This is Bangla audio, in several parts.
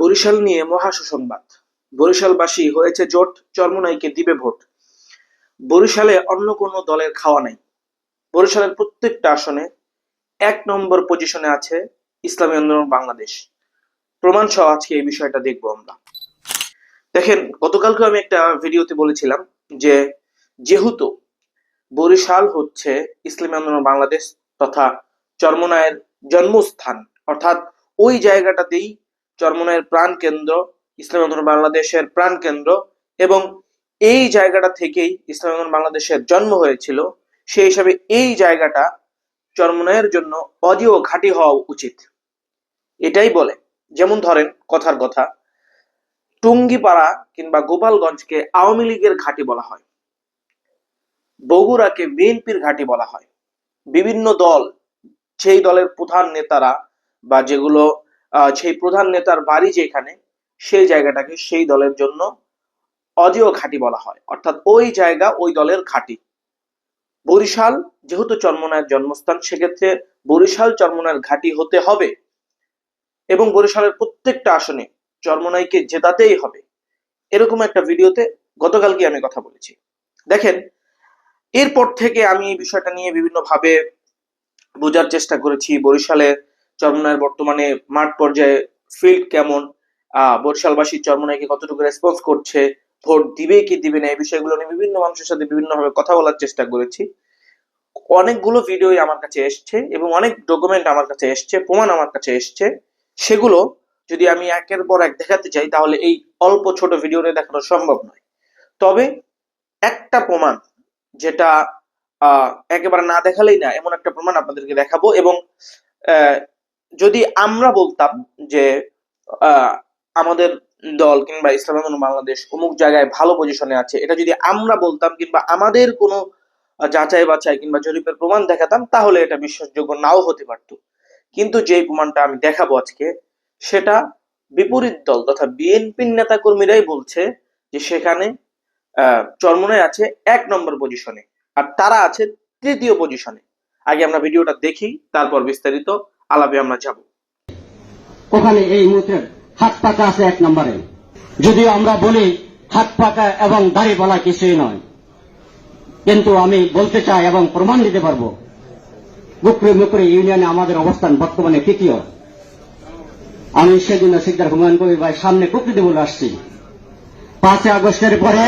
বরিশাল নিয়ে মহা সুসংবাদ। বরিশালবাসী হয়েছে জোট, চরমনাইকে দিবে ভোট। বরিশালে অন্য কোনো দলের খাওয়া নাই। বরিশালের প্রত্যেকটা আসনে এক নম্বর পজিশনে আছে ইসলামী আন্দোলন বাংলাদেশ। প্রমাণ সহ আজকে এই বিষয়টা দেখব আমরা। দেখেন, গতকালকে আমি একটা ভিডিওতে বলেছিলাম যে যেহেতু বরিশাল হচ্ছে ইসলামী আন্দোলন বাংলাদেশ তথা চরমনায়ের জন্মস্থান, অর্থাৎ ওই জায়গাটাতেই চরমনায়ের প্রাণ কেন্দ্র, ইসলাম বাংলাদেশের প্রাণ কেন্দ্র এবং এই জায়গাটা থেকেই ইসলাম বাংলাদেশের জন্ম হয়েছিল। সেই হিসাবে এই জায়গাটা চরমনায়ের জন্য অডিও ঘাঁটি হওয়া উচিত। এটাই বলে, যেমন ধরেন কথার কথা, টুঙ্গিপাড়া কিংবা গোপালগঞ্জকে আওয়ামী লীগের ঘাঁটি বলা হয়, বগুড়াকে বিএনপির ঘাঁটি বলা হয়। বিভিন্ন দল সেই দলের প্রধান নেতারা বা যেগুলো সেই প্রধান নেতার বাড়ি যেখানে, সেই জায়গাটাকে সেই দলের জন্য অডিও ঘাঁটি বলা হয়। অর্থাৎ ওই জায়গা, ওই দলের ঘাঁটি। বরিশাল, যেহেতু চর্মনায়ের জন্মস্থান, সেক্ষেত্রে বরিশাল চর্মনায়ের ঘাঁটি হতে হবে এবং বরিশালের প্রত্যেকটা আসনে চর্মনাইকে জেতাতেই হবে। এরকম একটা ভিডিওতে গতকালকে আমি কথা বলেছি। দেখেন, এরপর থেকে আমি এই বিষয়টা নিয়ে বিভিন্ন ভাবে বোঝার চেষ্টা করেছি বরিশালের চরমনায়ের বর্তমানে মাঠ পর্যায়ে ফিল্ড কেমন? বরিশালবাসী চরমনাইকে কতটুকু রেসপন্স করছে? ভোট দিবে কি দিবে না? এই বিষয়গুলো নিয়ে বিভিন্ন মানুষের সাথে বিভিন্ন ভাবে কথা বলার চেষ্টা করেছি। অনেকগুলো ভিডিওই আমার কাছে এসছে এবং অনেক ডকুমেন্ট আমার কাছে এসছে, প্রমাণ আমার কাছে এসছে। সেগুলো যদি আমি একের পর এক দেখাতে চাই, তাহলে এই অল্প ছোট ভিডিওতে দেখানো সম্ভব নয়। তবে একটা প্রমাণ যেটা একেবারে না দেখালেই না, এমন একটা প্রমাণ আপনাদেরকে দেখাবো এবং যদি আমরা বলতাম যে আমাদের দল কিংবা ইসলাম বাংলাদেশ অমুক জায়গায় ভালো পজিশনে আছে এটা যদি আমরা বলতাম কিংবা আমাদের কোনো যাচাই বাছাই কিংবা জরিপের প্রমাণ দেখাতাম তাহলে এটা বিশ্বাসযোগ্য নাও হতে পারতো। কিন্তু যে প্রমাণটা আমি দেখাবো আজকে সেটা বিপরীত দল তথা বিএনপির নেতা কর্মীরাই বলছে যে সেখানে আহ, চরমনায় আছে এক নম্বর পজিশনে আর তারা আছে তৃতীয় পজিশনে আগে আমরা ভিডিওটা দেখি, তারপর বিস্তারিত আলাপে আমরা যাব। ওখানে এই মুহূর্তে হাত পাকা আছে এক নম্বরে। যদিও আমরা বলি হাত পাকা এবং দাড়ি বলা কিছুই নয়। কিন্তু আমি বলতে চাই এবং প্রমাণ দিতে পারব বুকরে মুকরে ইউনিয়নে আমাদের অবস্থান বর্তমানে তৃতীয় আমি সেজন্য সিদ্ধার হুমায়ুন কবি ভাই সামনে প্রকৃতি বলে আসছি। পাঁচই আগস্টের পরে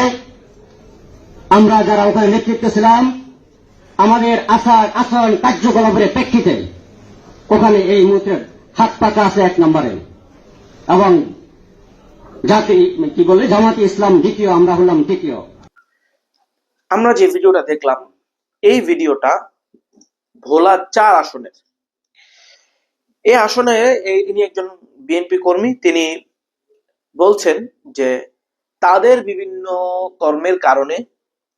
আমরা যারা ওখানে নেতৃত্ব ছিলাম আমাদের আচার আচরণ কার্যকলাপের প্রেক্ষিতে ওখানে এই মুহূর্তে হাত পাকা আছে এক নম্বরে। এবং জাতি, কি বলে, জামাতি ইসলাম দ্বিতীয়, আমরা হলাম তৃতীয়। আমরা যে ভিডিওটা দেখলাম, এই ভিডিওটা ভোলা চার আসনের। এই আসনে ইনি একজন বিএনপি কর্মী, তিনি বলছেন যে তাদের বিভিন্ন কর্মের কারণে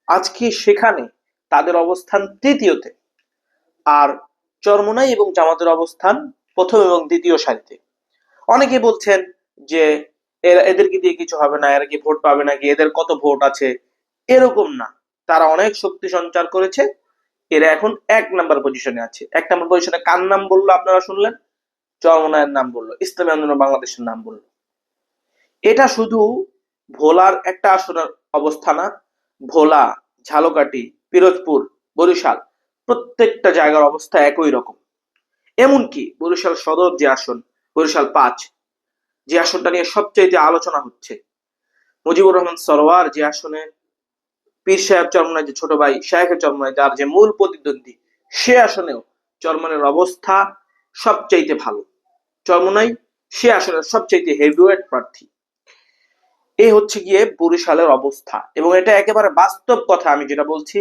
আজকে সেখানে তাদের অবস্থান তৃতীয়তে। আর চরমনাই এবং জামাতের অবস্থান প্রথম এবং দ্বিতীয় সারিতে। অনেকে বলছেন যে এদেরকে দিয়ে কিছু হবে না, এরা কি ভোট পাবে নাকি, এদের কত ভোট আছে? এরকম না। তারা অনেক শক্তি সঞ্চার করেছে। এরা এখন এক নাম্বার পজিশনে আছে। এক নাম্বার পজিশনে কার নাম বলল আপনারা শুনলেন? চরমনায়ের নাম বলল। ইসলামী আন্দোলন বাংলাদেশের নাম বলল। এটা শুধু ভোলার একটা আসনের অবস্থা না, ভোলা, ঝালকাঠি পিরোজপুর, বরিশাল, প্রত্যেকটা জায়গার অবস্থা একই রকম। এমনকি বরিশাল সদর যে আসন, বরিশাল পাঁচ, যে আসনটা নিয়ে সবচাইতে আলোচনা হচ্ছে, মুজিবুর রহমান সরোয়ার যে আসনে, পীর সাহেব চরমনায় যে ছোট ভাই শাহেখের চরমনায় যার যে মূল প্রতিদ্বন্দ্বী, সে আসনেও চরমনের অবস্থা সবচাইতে ভালো। চরমনাই সে আসনের সবচাইতে হেভিওয়েট প্রার্থী। এই হচ্ছে গিয়ে বরিশালের অবস্থা এবং এটা একেবারে বাস্তব কথা আমি যেটা বলছি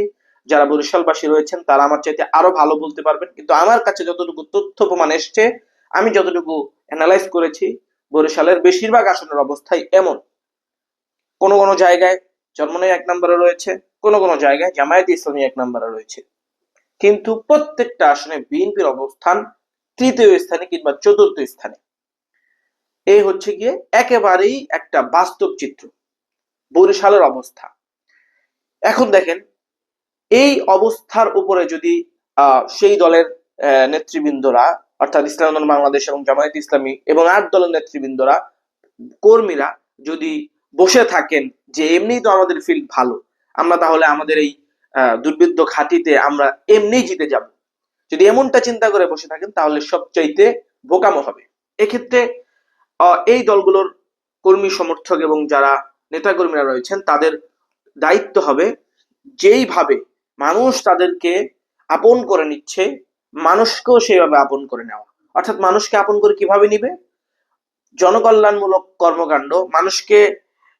যারা বরিশালবাসী রয়েছেন, তারা আমার চাইতে আরও ভালো বলতে পারবেন। কিন্তু আমার কাছে যতটুকু তথ্য প্রমাণ এসছে, আমি যতটুকু অ্যানালাইজ করেছি, বরিশালের বেশিরভাগ আসনের অবস্থাই এমন। কোন কোন জায়গায় চরমনাই এক নম্বরে রয়েছে, কোন কোন জায়গায় জামায়াত ইসলামী এক নম্বরে রয়েছে। কিন্তু প্রত্যেকটা আসনে বিএনপির অবস্থান তৃতীয় স্থানে কিংবা চতুর্থ স্থানে। এই হচ্ছে গিয়ে একেবারেই একটা বাস্তব চিত্র, বরিশালের অবস্থা। এখন দেখেন এই অবস্থার উপরে যদি সেই দলের নেতৃবৃন্দরা, অর্থাৎ ইসলাম বাংলাদেশ এবং জামায়াত ইসলামী এবং আট দলের নেতৃবৃন্দরা, কর্মীরা যদি বসে থাকেন যে এমনিই তো আমাদের ফিল্ড ভালো, আমরা তাহলে আমাদের এই দুর্বৃত্ত ঘাটিতে আমরা এমনিই জিতে যাব। যদি এমনটা চিন্তা করে বসে থাকেন, তাহলে সবচাইতে বোকামো হবে। এক্ষেত্রে এই দলগুলোর কর্মী সমর্থক এবং যারা নেতাকর্মীরা রয়েছেন, তাদের দায়িত্ব হবে যেইভাবে মানুষ তাদেরকে আপন করে নিচ্ছে, মানুষকেও সেইভাবে আপন করে নেওয়া। অর্থাৎ মানুষকে আপন করে কীভাবে নিবে? জনকল্যাণমূলক কর্মকাণ্ড, মানুষকে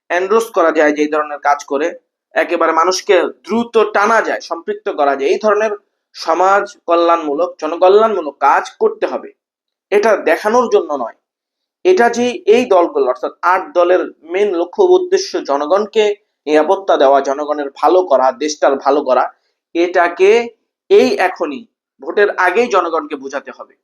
এনরোস করা যায় যে ধরনের কাজ করে, একেবারে মানুষকে দ্রুত টানা যায়, সম্পৃক্ত করা যায়। এই ধরনের সমাজ কল্যাণমূলক, জনকল্যাণমূলক কাজ করতে হবে। এটা দেখানোর জন্য নয়। এটা যে এই দলগুলো, অর্থাৎ আট দলের মেন লক্ষ্য উদ্দেশ্য জনগণকে নিরাপত্তা দেওয়া, জনগণের ভালো করা, দেশটার ভালো করা এটাকে এই এখনই, ভোটের আগেই জনগণকে বোঝাতে হবে।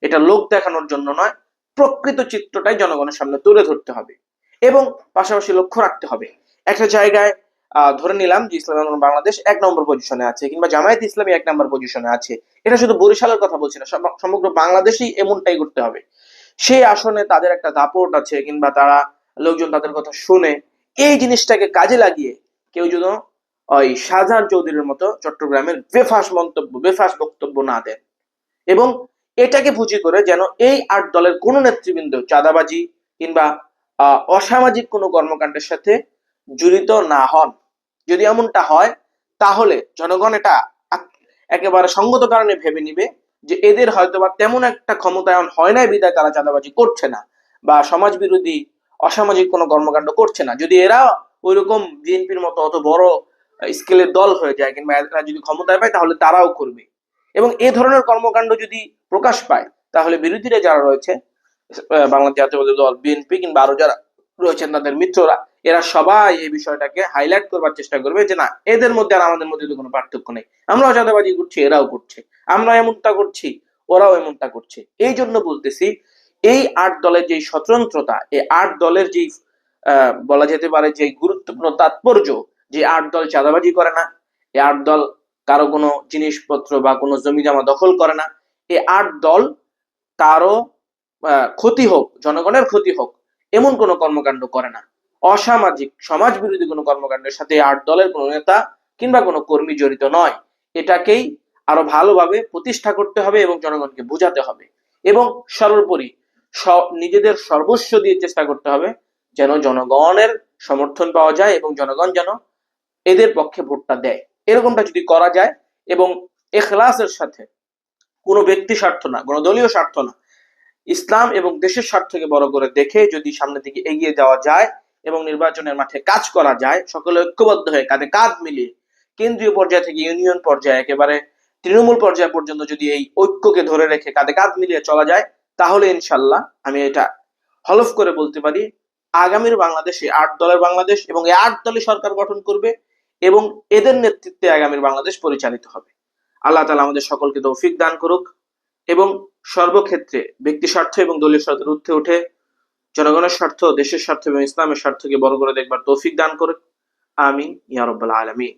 এটা লোক দেখানোর জন্য নয়, প্রকৃত চিত্রটাই জনগণের সামনে তুলে ধরতে হবে এবং পাশাপাশি লক্ষ্য রাখতে হবে। একটা জায়গায় ধরে নিলাম যে ইসলাম বাংলাদেশ এক নম্বর পজিশনে আছে কিংবা জামায়াত ইসলামী এক নম্বর পজিশনে আছে। এটা শুধু বরিশালের কথা বলছি না, সম- সমগ্র বাংলাদেশেই এমনটাই করতে হবে। সেই আসনে তাদের একটা দাপট আছে কিংবা তারা লোকজন তাদের কথা শুনে এই জিনিসটাকে কাজে লাগিয়ে কেউ যেন ওই শাহজাহান চৌধুরীর মতো চট্টগ্রামের বেফাস মন্তব্য, বেফাস বক্তব্য না দেন। এবং এটাকে পুঁজি করে যেন এই আট দলের কোনো নেতৃবৃন্দ চাঁদাবাজি কিংবা অসামাজিক কোনো কর্মকাণ্ডের সাথে জড়িত না হন। যদি এমনটা হয়, তাহলে জনগণ এটা একেবারে সঙ্গত কারণে ভেবে নিবে যে এদের হয়তো বা তেমন একটা ক্ষমতায়ন হয় নাই বিদায় তারা চাঁদাবাজি করছে না বা সমাজ বিরোধী অসামাজিক কোনো কর্মকাণ্ড করছে না। যদি এরা ওইরকম বিএনপির মতো অত বড় স্কেলের দল হয়ে যায় কিংবা এরা যদি ক্ষমতায় পায় তাহলে তারাও করবে। এবং এ ধরনের কর্মকাণ্ড যদি প্রকাশ পায়, তাহলে বিরোধীরা যারা রয়েছে বাংলাদেশ জাতীয়বাদী দল বিএনপি কিংবা আরও যারা রয়েছেন তাদের মিত্ররা, এরা সবাই এই বিষয়টাকে হাইলাইট করবার চেষ্টা করবে যে না, এদের মধ্যে আর আমাদের মধ্যে তো কোনো পার্থক্য নেই। আমরাও চাঁদাবাজি করছি, এরাও করছে। আমরা এমনটা করছি, ওরাও এমনটা করছে। এই জন্য বলতেছি, এই আট দলের যে স্বতন্ত্রতা, এই আট দলের যে বলা যেতে পারে যে গুরুত্বপূর্ণ তাৎপর্য যে আট দল চাঁদাবাজি করে না এই আট দল কারও কোনো জিনিসপত্র বা কোনো জমি জমা দখল করে না এই আট দল কারও ক্ষতি হোক, জনগণের ক্ষতি হোক, এমন কোনো কর্মকাণ্ড করে না। অসামাজিক সমাজ বিরোধী কোনো কর্মকাণ্ডের সাথে আট দলের কোনো নেতা কিংবা কোনো কর্মী জড়িত নয়। এটাকেই আরও ভালোভাবে প্রতিষ্ঠা করতে হবে এবং জনগণকে বোঝাতে হবে এবং সর্বোপরি নিজেদের সর্বস্ব দিয়ে চেষ্টা করতে হবে যেন জনগণের সমর্থন পাওয়া যায় এবং জনগণ যেন এদের পক্ষে ভোটটা দেয়। এরকমটা যদি করা যায় এবং এখলাসের সাথে কোনো ব্যক্তি স্বার্থ না, কোনো দলীয় স্বার্থ না, ইসলাম এবং দেশের স্বার্থকে বড় করে দেখে যদি সামনের দিকে এগিয়ে যাওয়া যায় এবং নির্বাচনের মাঠে কাজ করা যায়, সকলে ঐক্যবদ্ধ হয়ে কাঁধে কাঁধ মিলিয়ে কেন্দ্রীয় পর্যায় থেকে ইউনিয়ন পর্যায়ে, একেবারে তৃণমূল পর্যায় পর্যন্ত যদি এই ঐক্যকে ধরে রেখে কাঁধে কাঁধ মিলিয়ে চলা যায়, তাহলে ইনশাল্লাহ আমি এটা হলফ করে বলতে পারি, আগামীর বাংলাদেশে আট দলের বাংলাদেশ এবং এই আট দলই সরকার গঠন করবে। এবং এদের নেতৃত্বে আগামীর বাংলাদেশ পরিচালিত হবে। আল্লাহ তালা আমাদের সকলকে তৌফিক দান করুক এবং সর্বক্ষেত্রে ব্যক্তি স্বার্থ এবং দলীয় স্বার্থের ঊর্ধ্বে উঠে জনগণের স্বার্থ, দেশের স্বার্থ এবং ইসলামের স্বার্থকে বড় করে দেখবার তৌফিক দান করুক। আমিন, ইয়া রব্বাল আলামিন।